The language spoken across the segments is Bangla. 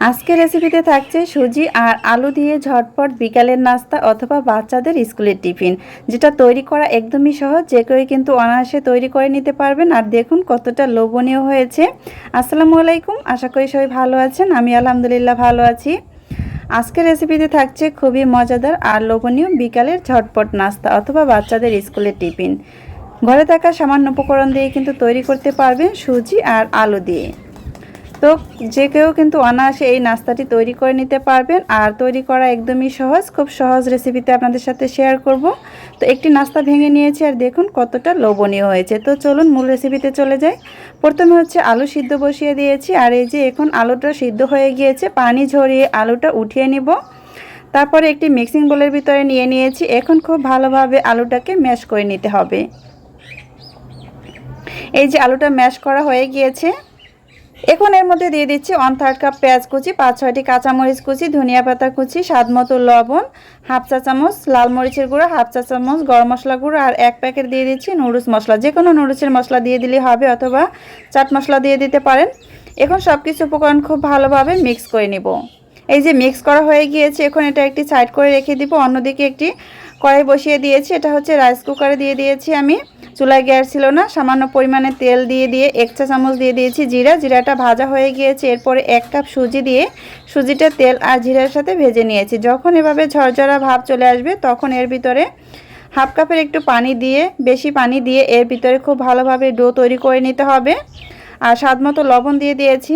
আজকে রেসিপিতে থাকছে সুজি আর আলু দিয়ে ঝটপট বিকালের নাস্তা অথবা বাচ্চাদের স্কুলের টিফিন, যেটা তৈরি করা একদমই সহজ। যে কেউ কিন্তু অনায়াসে তৈরি করে নিতে পারবেন। আর দেখুন কতটা লোভনীয় হয়েছে। আসসালামু আলাইকুম। আশা করি সবাই ভালো আছেন। আমি আলহামদুলিল্লাহ ভালো আছি। আজকের রেসিপিতে থাকছে খুবই মজাদার আর লোভনীয় বিকালের ঝটপট নাস্তা অথবা বাচ্চাদের স্কুলের টিফিন। ঘরে থাকা সামান্য উপকরণ দিয়ে কিন্তু তৈরি করতে পারবেন সুজি আর আলু দিয়ে। তো যে কেউ কিন্তু অনায়াসে এই নাস্তাটি তৈরি করে নিতে পারবেন। আর তৈরি করা একদমই সহজ, খুব সহজ রেসিপিতে আপনাদের সাথে শেয়ার করব। তো একটি নাস্তা ভেঙে নিয়েছি আর দেখুন কতটা লোভনীয় হয়েছে। তো চলুন মূল রেসিপিতে চলে যাই। প্রথমে হচ্ছে আলু সিদ্ধ বসিয়ে দিয়েছি। আর এই যে এখন আলুটা সিদ্ধ হয়ে গিয়েছে, পানি ঝরিয়ে আলুটা উঠিয়ে নিব। তারপরে একটি মিক্সিং বোলের ভিতরে নিয়ে নিয়েছি। এখন খুব ভালোভাবে আলুটাকে ম্যাশ করে নিতে হবে। এই যে আলুটা ম্যাশ করা হয়ে গিয়েছে। এখন এর মধ্যে দিয়ে দিচ্ছি ওয়ান থার্ড কাপ পেঁয়াজ কুচি, পাঁচ, ছয়টি কাঁচামরিচ কুচি, ধনিয়া পাতা কুচি, স্বাদ মতো লবণ, হাফ চা চামচ, লাল মরিচের গুঁড়ো, হাফ চা চামচ, গরম মশলা গুঁড়ো, আর এক প্যাকেট দিয়ে দিচ্ছি নুডলস মশলা। যে কোনো নুডলসের মশলা দিয়ে দিলে হবে অথবা চাট মশলা দিয়ে দিতে পারেন। এখন সব কিছু উপকরণ খুব ভালোভাবে মিক্স করে নিব। এই যে মিক্স করা হয়ে গিয়েছে, এখন এটা একটি সাইড করে রেখে দিব। অন্যদিকে একটি কড়াই বসিয়ে দিয়েছি। এটা হচ্ছে রাইস কুকারে দিয়ে দিয়েছি আমি। চুলায় গ্যাস ছিল না, সামান্য পরিমাণে তেল দিয়ে দিয়ে, এক চা চামচ দিয়ে দিয়েছি জিরা। জিরাটা ভাজা হয়ে গিয়েছে, এরপরে এক কাপ সুজি দিয়ে সুজিটা তেল আর জিরার সাথে ভেজে নিয়েছি। যখন এভাবে ঝরঝরা ভাব চলে আসবে, তখন এর ভিতরে হাফ কাপের একটু পানি দিয়ে, বেশি পানি দিয়ে এর ভিতরে খুব ভালোভাবে ডো তৈরি করে নিতে হবে। আর স্বাদ মতো লবণ দিয়ে দিয়েছি।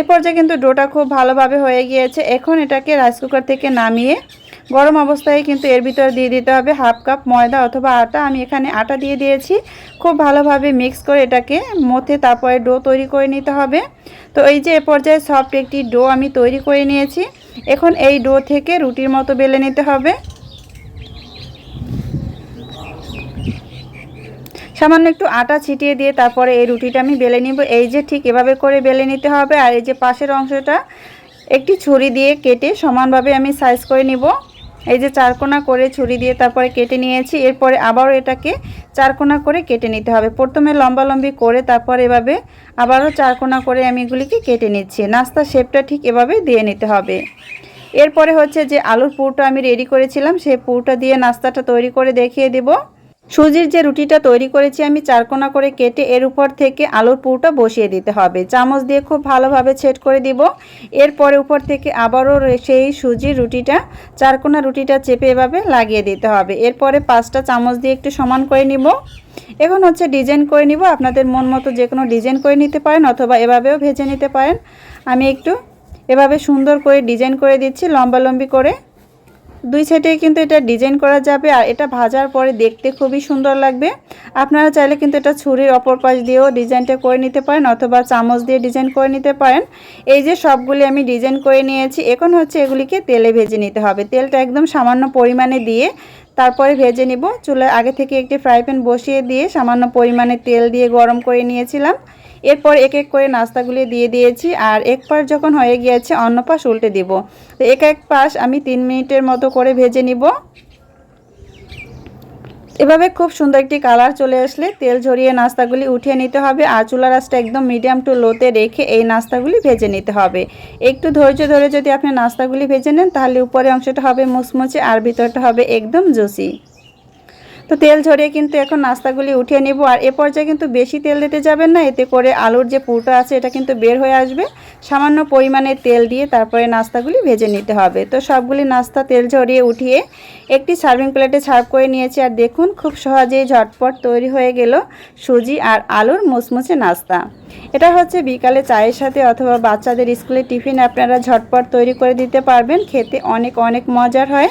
এ পর্যায়ে কিন্তু ডোটা খুব ভালোভাবে হয়ে গিয়েছে। এখন এটাকে রাইস কুকার থেকে নামিয়ে গরম অবস্থায় কিন্তু এর ভিতরে দিয়ে দিতে হবে হাফ কাপ ময়দা অথবা আটা। আমি এখানে আটা দিয়ে দিয়েছি। খুব ভালোভাবে মিক্স করে এটাকে মথে তারপরে ডো তৈরি করে নিতে হবে। তো এই যে এ পর্যায়ে সফট একটি ডো আমি তৈরি করে নিয়েছি। এখন এই ডো থেকে রুটির মতো বেলে নিতে হবে। সামান্য একটু আটা ছিটিয়ে দিয়ে তারপরে এই রুটিটা আমি বেলে নিব। এই যে ঠিক এভাবে করে বেলে নিতে হবে। আর এই যে পাশের অংশটা একটি ছুরি দিয়ে কেটে সমানভাবে আমি সাইজ করে নিব। এই যে চারকোনা করে ছুরি দিয়ে তারপরে কেটে নিয়েছি, এরপরে আবারও এটাকে চারকোনা করে কেটে নিতে হবে। প্রথমে লম্বালম্বি করে তারপর এভাবে আবারও চারকোনা করে আমি এগুলিকে কেটে নিচ্ছি। নাস্তা শেপটা ঠিক এভাবে দিয়ে নিতে হবে। এরপরে হচ্ছে যে আলুর পুরটা আমি রেডি করেছিলাম, সেই পুরটা দিয়ে নাস্তাটা তৈরি করে দেখিয়ে দেবো। সুজির যে রুটিটা তৈরি করেছি আমি চারকোনা করে কেটে এর উপর থেকে আলুর পুরটা বসিয়ে দিতে হবে। চামচ দিয়ে খুব ভালোভাবে ছেট করে দিব। এরপরে উপর থেকে আবারও সেই সুজির রুটিটা, চারকোনা রুটিটা চেপে এভাবে লাগিয়ে দিতে হবে। এরপরে পাঁচটা চামচ দিয়ে একটু সমান করে নিব। এখন হচ্ছে ডিজাইন করে নিব। আপনাদের মন মতো যে কোনো ডিজাইন করে নিতে পারেন অথবা এভাবেও ভেজে নিতে পারেন। আমি একটু এভাবে সুন্দর করে ডিজাইন করে দিচ্ছি লম্বা লম্বি করে। দুই সাইডে কিন্তু এটা ডিজাইন করা যাবে আর এটা ভাজার পরে দেখতে খুবই সুন্দর লাগবে। আপনারা চাইলে কিন্তু এটা ছুরির অপর পাশ দিয়েও ডিজাইনটা করে নিতে পারেন অথবা চামচ দিয়ে ডিজাইন করে নিতে পারেন। এই যে সবগুলি আমি ডিজাইন করে নিয়েছি, এখন হচ্ছে এগুলিকে তেলে ভেজে নিতে হবে। তেলটা একদম সামান্য পরিমাণে দিয়ে তারপরে ভেজে নিব। চুলে আগে থেকে একটি ফ্রাই প্যান বসিয়ে দিয়ে সামান্য পরিমাণে তেল দিয়ে গরম করে নিয়েছিলাম। এরপর এক এক করে নাস্তাগুলি দিয়ে দিয়েছি আর এক পাশ যখন হয়ে গিয়েছে অন্য পাশ উল্টে দিব। তো এক এক পাশ আমি তিন মিনিটের মতো করে ভেজে নিব। এভাবে খুব সুন্দর একটি কালার চলে আসলে তেল ঝরিয়ে নাস্তাগুলি উঠিয়ে নিতে হবে আর চুলা রাসটা একদম মিডিয়াম টু লোতে রেখে এই নাস্তাগুলি ভেজে নিতে হবে। একটু ধৈর্য ধরে যদি আপনি নাস্তাগুলি ভেজে নেন তাহলে উপরে অংশটা হবে মুচমুচে আর ভিতরটা হবে একদম জুসি। তো তেল ঝরিয়ে কিন্তু এখন নাস্তাগুলি উঠিয়ে নেব। আর এ পর্যায়ে কিন্তু বেশি তেল দিতে যাবেন না, এতে করে আলুর যে পুরটা আছে এটা কিন্তু বের হয়ে আসবে। সামান্য পরিমাণে তেল দিয়ে তারপরে নাস্তাগুলি ভেজে নিতে হবে। তো সবগুলি নাস্তা তেল ঝরিয়ে উঠিয়ে একটি সার্ভিং প্লেটে সার্ভ করে নিয়েছি। আর দেখুন, খুব সহজেই ঝটপট তৈরি হয়ে গেল সুজি আর আলুর মুচমুচে নাস্তা। এটা হচ্ছে বিকালে চায়ের সাথে অথবা বাচ্চাদের স্কুলে টিফিন আপনারা ঝটপট তৈরি করে দিতে পারবেন। খেতে অনেক অনেক মজার হয়।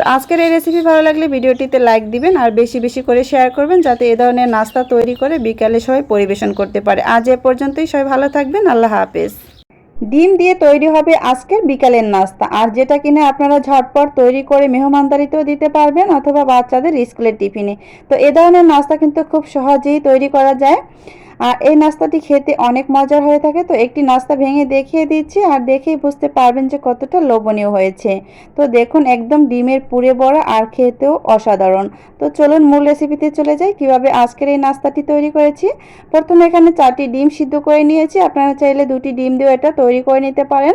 তো আজকের এই রেসিপি ভালো লাগলে ভিডিওটিতে লাইক দিবেন আর বেশি বেশি করে শেয়ার করবেন যাতে এ ধরনের নাস্তা তৈরি করে বিকালে সবাই পরিবেশন করতে পারে। আজ এ পর্যন্তই, সবাই ভালো থাকবেন, আল্লাহ হাফেজ। ডিম দিয়ে তৈরি হবে আজকের বিকালের নাস্তা। আর যেটা কিনে আপনারা ঝটপট তৈরি করে মেহমানদারিতেও দিতে পারবেন অথবা বাচ্চাদের স্কুলের টিফিনে তো এ ধরনের নাস্তা কিন্তু খুব সহজেই তৈরি করা যায়। এই নাস্তাটি খেতে অনেক মজার হয়ে থাকে। তো একটি নাস্তা ভেঙে দেখিয়ে দিচ্ছি আর দেখেই বুঝতে পারবেন যে কতটা লোভনীয় হয়েছে। তো দেখুন, একদম ডিমের পুরে বড়া আর খেতেও অসাধারণ। তো চলুন মূল রেসিপিতে চলে যাই। কীভাবে আজকের এই নাস্তাটি তৈরি করেছি? প্রথমে এখানে চারটি ডিম সিদ্ধ করে নিয়েছি। আপনারা চাইলে দুটি ডিম দিয়েও এটা তৈরি করে নিতে পারেন।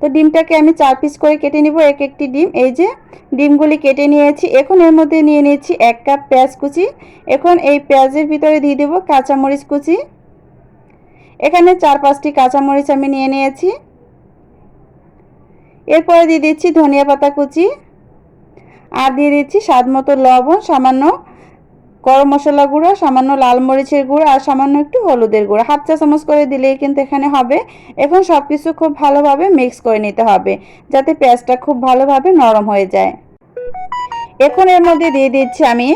তো ডিমটাকে আমি চার পিস করে কেটে নিব, এক একটি ডিম। এই যে ডিমগুলি কেটে নিয়েছি, এখন এর মধ্যে নিয়ে নিয়েছি এক কাপ পেঁয়াজ কুচি। এখন এই পেঁয়াজের ভিতরে দিয়ে দেবো কাঁচামরিচ কুচি। এখানে চার পাঁচটি কাঁচামরিচ আমি নিয়ে নিয়েছি। এরপরে দিয়ে দিচ্ছি ধনিয়া পাতা কুচি। আর দিয়ে দিচ্ছি স্বাদ মতো লবণ, সামান্য গরম মশলা গুঁড়ো, সামান্য লাল মরিচের গুঁড়ো আর সামান্য একটু হলুদের গুঁড়ো। হাফ চা চামচ করে দিলেই কিন্তু এখানে হবে। এখন সব কিছু খুব ভালোভাবে মিক্স করে নিতে হবে, যাতে পেঁয়াজটা খুব ভালোভাবে নরম হয়ে যায়। এখন এর মধ্যে দিয়ে দিচ্ছি আমি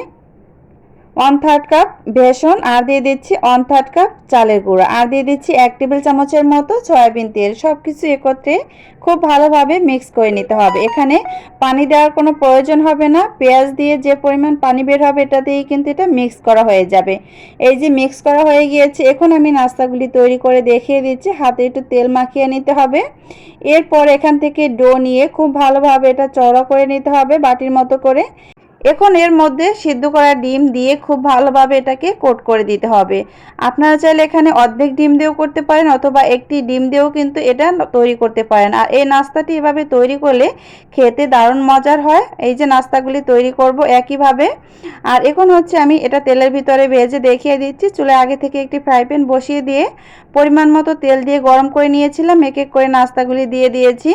ওয়ান থার্ড কাপ বেসন, আর দিয়ে দিচ্ছি ওয়ান থার্ড কাপ চালের গুঁড়ো। আর দিয়ে দিচ্ছি এক টেবিল চামচের মতো সয়াবিন তেল। সব কিছু একত্রে খুব ভালোভাবে মিক্স করে নিতে হবে। এখানে পানি দেওয়ার কোনো প্রয়োজন হবে না। পেঁয়াজ দিয়ে যে পরিমাণ পানি বের হবে, এটা দিয়েই কিন্তু এটা মিক্স করা হয়ে যাবে। এই যে মিক্স করা হয়ে গিয়েছে, এখন আমি নাস্তাগুলি তৈরি করে দেখিয়ে দিচ্ছি। হাতে একটু তেল মাখিয়ে নিতে হবে। এরপর এখান থেকে ডো নিয়ে খুব ভালোভাবে এটা চড়া করে নিতে হবে বাটির মতো করে। এখন এর মধ্যে সিদ্ধ করা ডিম দিয়ে খুব ভালোভাবে এটাকে কোট করে দিতে হবে। আপনারা চাইলে এখানে অর্ধেক ডিম দিয়েও করতে পারেন অথবা একটি ডিম দিয়েও কিন্তু এটা তৈরি করতে পারেন। আর এই নাস্তাটি এভাবে তৈরি করলে খেতে দারুণ মজার হয়। এই যে নাস্তাগুলি তৈরি করব একইভাবে। আর এখন হচ্ছে আমি এটা তেলের ভিতরে ভেজে দেখিয়ে দিচ্ছি। চুলে আগে থেকে একটি ফ্রাই প্যান বসিয়ে দিয়ে পরিমাণ মতো তেল দিয়ে গরম করে নিয়েছিলাম। এক এক করে নাস্তাগুলি দিয়ে দিয়েছি।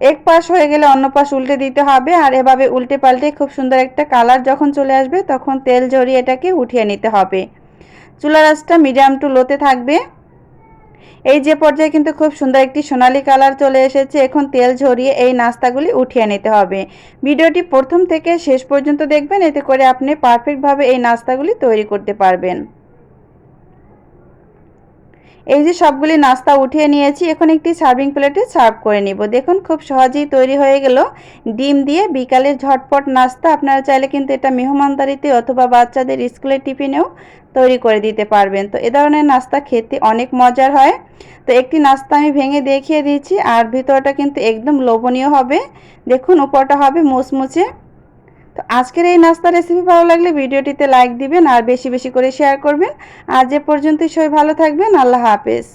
এক পাশ হয়ে গেলে অন্য পাশ উল্টে দিতে হবে, আর এভাবে উল্টে পাল্টে খুব সুন্দর একটা কালার যখন চলে আসবে তখন তেল ঝরিয়ে এটাকে উঠিয়ে নিতে হবে। চুলা রাসটা মিডিয়াম টু লোতে থাকবে। এই যে পর্যায়ে কিন্তু খুব সুন্দর একটি সোনালি কালার চলে এসেছে, এখন তেল ঝরিয়ে এই নাস্তাগুলি উঠিয়ে নিতে হবে। ভিডিওটি প্রথম থেকে শেষ পর্যন্ত দেখবেন, এতে করে আপনি পারফেক্টভাবে এই নাস্তাগুলি তৈরি করতে পারবেন। এই যে সবগুলি নাস্তা উঠিয়ে নিয়েছি, এখন একটি সার্ভিং প্লেটে সার্ভ করে নিব। দেখুন, খুব সহজেই তৈরি হয়ে গেল। ডিম দিয়ে বিকালের ঝটপট নাস্তা। আপনারা চাইলে কিন্তু এটা মেহমানদারিতে অথবা বাচ্চাদের স্কুলের টিফিনেও তৈরি করে দিতে পারবেন। তো এ ধরনের নাস্তা খেতে অনেক মজার হয়। তো একটি নাস্তা আমি ভেঙে দেখিয়ে দিয়েছি, আর ভিতরটা কিন্তু একদম লোভনীয় হবে। দেখুন, উপরটা হবে মুচমুচে। তো আজকের এই নাস্তা রেসিপি ভালো লাগলে ভিডিওটিতে লাইক দিবেন আর বেশি বেশি করে শেয়ার করবেন। আর যে পর্যন্তই সবাই ভালো থাকবেন। আল্লাহ হাফেজ।